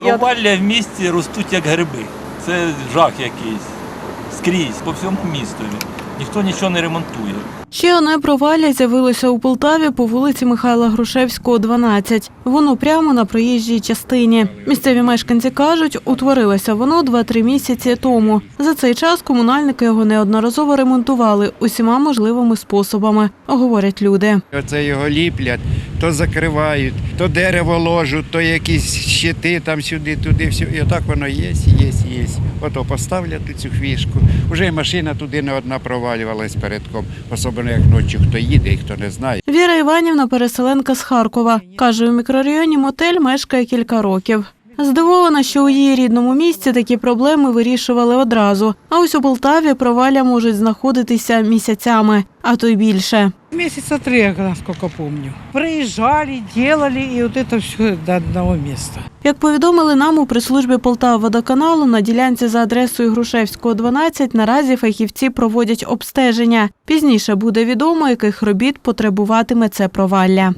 Провалля в місті ростуть як гриби. Це жах якийсь. Скрізь, по всьому містові. Ніхто нічого не ремонтує. Ще одне провалля з'явилося у Полтаві по вулиці Михайла Грушевського, 12. Воно прямо на проїжджій частині. Місцеві мешканці кажуть, утворилося воно 2-3 місяці тому. За цей час комунальники його неодноразово ремонтували усіма можливими способами, говорять люди. Оце його ліплять, то закривають, то дерево ложуть, то якісь щити там сюди, туди, все. І отак воно є, є, є. Ото поставлять цю фішку. Уже машина туди не одна провалювалась передком, особливо як ночі хто їде і хто не знає. Віра Іванівна переселенка з Харкова. Каже, у мікрорайоні мотель мешкає кілька років. Здивована, що у її рідному місті такі проблеми вирішували одразу. А ось у Полтаві провалля можуть знаходитися місяцями, а то й більше. Месяца три, насколько помню. Приїжджали, делали, і от это все до одного места. Як повідомили нам у прес-службі Полтава-водоканалу, на ділянці за адресою Грушевського, 12 наразі фахівці проводять обстеження. Пізніше буде відомо, яких робіт потребуватиме це провалля.